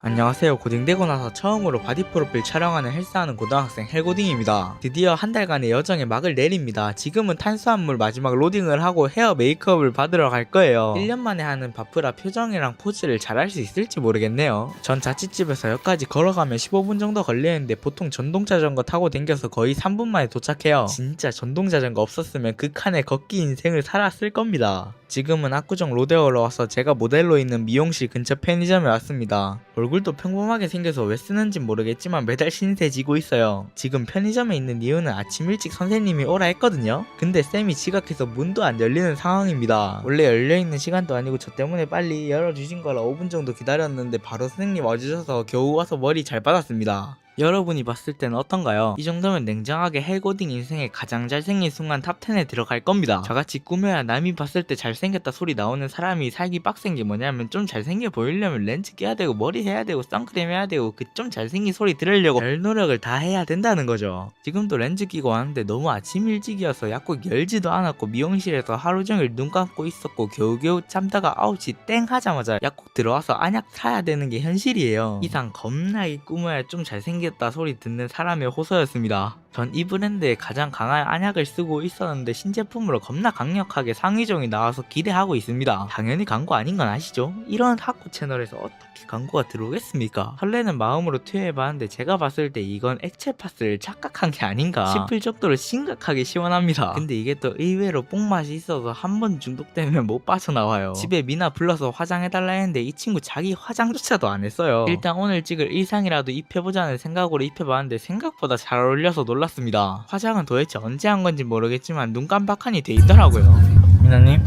안녕하세요. 고딩되고 나서 처음으로 바디 프로필 촬영하는 헬스하는 고등학생 헬고딩입니다. 드디어 한 달간의 여정에 막을 내립니다. 지금은 탄수화물 마지막 로딩을 하고 헤어 메이크업을 받으러 갈 거예요. 1년 만에 하는 바프라 표정이랑 포즈를 잘할 수 있을지 모르겠네요. 전 자취집에서 여기까지 걸어가면 15분 정도 걸리는데 보통 전동자전거 타고 댕겨서 거의 3분 만에 도착해요. 진짜 전동자전거 없었으면 그 칸에 걷기 인생을 살았을 겁니다. 지금은 압구정 로데오로 와서 제가 모델로 있는 미용실 근처 편의점에 왔습니다. 얼굴도 평범하게 생겨서 왜 쓰는진 모르겠지만 매달 신세지고 있어요. 지금 편의점에 있는 이유는 아침 일찍 선생님이 오라 했거든요. 근데 쌤이 지각해서 문도 안 열리는 상황입니다. 원래 열려있는 시간도 아니고 저 때문에 빨리 열어주신 거라 5분 정도 기다렸는데 바로 선생님 와주셔서 겨우 와서 머리 잘 받았습니다. 여러분이 봤을 때는 어떤가요? 이 정도면 냉정하게 헬고딩 인생의 가장 잘생긴 순간 탑10에 들어갈 겁니다. 저같이 꾸며야 남이 봤을 때 잘생겼다 소리 나오는 사람이 살기 빡센 게 뭐냐면 좀 잘생겨 보이려면 렌즈 껴야 되고 머리 해야 되고 선크림 해야 되고 그 좀 잘생긴 소리 들으려고 별 노력을 다 해야 된다는 거죠. 지금도 렌즈 끼고 왔는데 너무 아침 일찍이어서 약국 열지도 않았고 미용실에서 하루 종일 눈 감고 있었고 겨우겨우 참다가 9시 땡 하자마자 약국 들어와서 안약 사야 되는 게 현실이에요. 이상 겁나게 꾸며야 좀 잘생 겼다 소리 듣는 사람의 호소였습니다. 전 이 브랜드의 가장 강한 안약을 쓰고 있었는데 신제품으로 겁나 강력하게 상위종이 나와서 기대하고 있습니다. 당연히 광고 아닌 건 아시죠? 이런 학구 채널에서 어떻게 광고가 들어오겠습니까? 설레는 마음으로 투여해봤는데 제가 봤을 때 이건 액체 파스를 착각한 게 아닌가 싶을 정도로 심각하게 시원합니다. 근데 이게 또 의외로 뽕맛이 있어서 한 번 중독되면 못 빠져나와요. 집에 미나 불러서 화장해달라 했는데 이 친구 자기 화장조차도 안 했어요. 일단 오늘 찍을 의상이라도 입혀보자는 생각으로 입혀봤는데 생각보다 잘 어울려서 놀랐 습니다. 화장은 도대체 언제 한 건지 모르겠지만 눈 깜박하니 돼 있더라고요. 미나님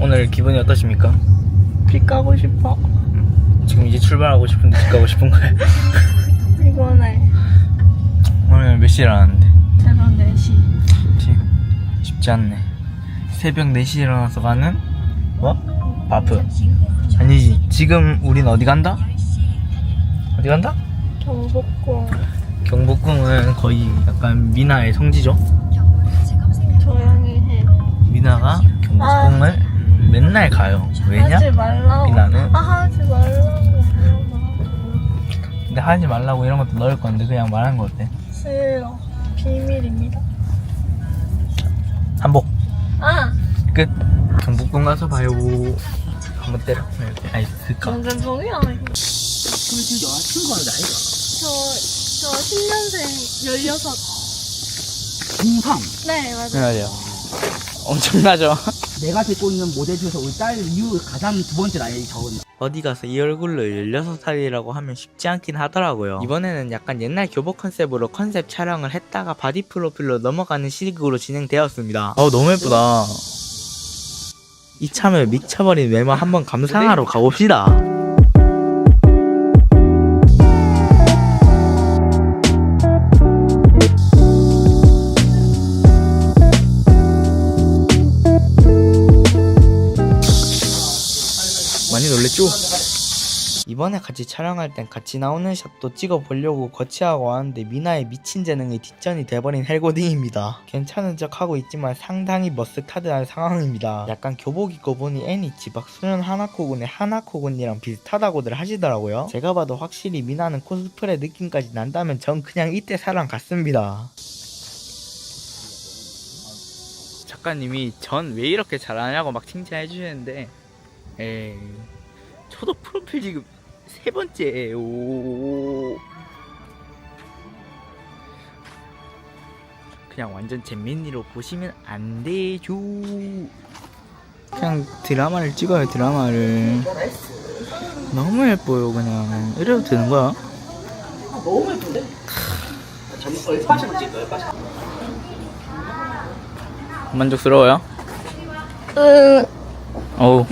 오늘 기분이 어떠십니까? 집 가고 싶어. 지금 이제 출발하고 싶은데 집 가고 싶은 거예요? 피곤해. 오늘 몇 시에 일어났는데? 새벽 4시. 쉽지, 쉽지 않네. 새벽 4시에 일어나서 가는 뭐? 바프. 아니지. 지금 우린 어디 간다? 어디 간다? 경복궁. 경복궁은 거의 약간 미나의 성지죠. 조용히 해. 미나가 경복궁을 맨날 가요. 왜냐? 하지 말라고. 미나는 아, 하지 말라고. 근데 하지 말라고 이런 것도 넣을 건데 그냥 말하는 거 어때? 싫어. 비밀입니다. 한복 아! 끝. 경복궁 가서 봐요. 한번 때려. 이렇게. 완전 동의하네. 그 친구 친구하는 나이가 저, 저 10년생 16. 중3 네, 맞아요. 맞아요. 엄청나죠. 내가 데리고 있는 모델 중에서 우리 딸 이후 가장 두 번째 나이 적은 어디 가서 이 얼굴로 16살이라고 하면 쉽지 않긴 하더라고요. 이번에는 약간 옛날 교복 컨셉으로 컨셉 촬영을 했다가 바디 프로필로 넘어가는 식으로 진행되었습니다. 어 너무 예쁘다. 이참에 미쳐버린 외모 한번 감상하러 가봅시다. 놀랬죠? 이번에 같이 촬영할 땐 같이 나오는 샷도 찍어보려고 거치하고 왔는데 미나의 미친 재능이 뒷전이 돼버린 헬고딩입니다. 괜찮은 척 하고 있지만 상당히 머쓱하드한 상황입니다. 약간 교복 입고 보니 애니 지박 수련 하나코군의 하나코군이랑 비슷하다고들 하시더라고요. 제가 봐도 확실히 미나는 코스프레 느낌까지 난다면 전 그냥 이때 사랑 같습니다. 작가님이 전 왜 이렇게 잘하냐고 막 칭찬해 주시는데 에이 저도 프로필 지금 세 번째예요. 그냥 완전 잼민이로 보시면 안 되죠. 그냥 드라마를 찍어요 드라마를. 너무 예뻐요 그냥. 이래도 되는 거야? 너무 예쁜데? 찍어 만족스러워요? 으, 어우.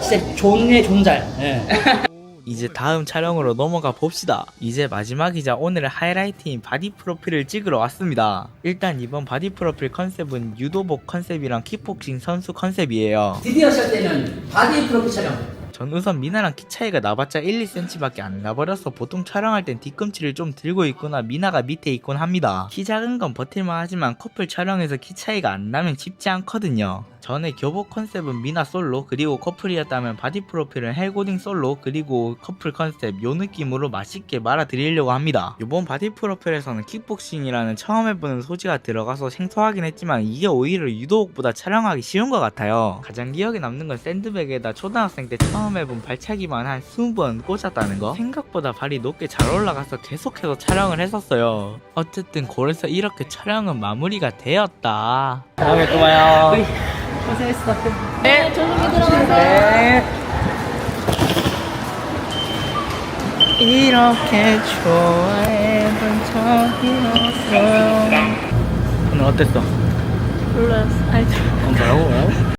진짜 존의 존잘 예. 이제 다음 촬영으로 넘어가 봅시다. 이제 마지막이자 오늘의 하이라이트인 바디 프로필을 찍으러 왔습니다. 일단 이번 바디 프로필 컨셉은 유도복 컨셉이랑 킥복싱 선수 컨셉이에요. 드디어 시작되는 바디 프로필 촬영 전 우선 미나랑 키 차이가 나봤자 1, 2cm밖에 안 나버려서 보통 촬영할 땐 뒤꿈치를 좀 들고 있거나 미나가 밑에 있곤 합니다. 키 작은 건 버틸만 하지만 커플 촬영에서 키 차이가 안 나면 쉽지 않거든요. 전에 교복 컨셉은 미나 솔로 그리고 커플이었다면 바디 프로필은 헬고딩 솔로 그리고 커플 컨셉 요 느낌으로 맛있게 말아드리려고 합니다. 이번 바디 프로필에서는 킥복싱이라는 처음 해보는 소지가 들어가서 생소하긴 했지만 이게 오히려 유도복보다 촬영하기 쉬운 것 같아요. 가장 기억에 남는 건 샌드백에다 초등학생 때 처음 해본 발차기만 한 20번 꽂았다는 거 생각보다 발이 높게 잘 올라가서 계속해서 촬영을 했었어요. 어쨌든 그래서 이렇게 촬영은 마무리가 되었다. 다음에 또 봐요. 고생했어. 네, 조심히 들어가세요. 네. 이렇게 좋아해본 적이 없어요. 오늘 어땠어? 별로였어. 아니, 저- 어, 뭐라고? 뭐라고?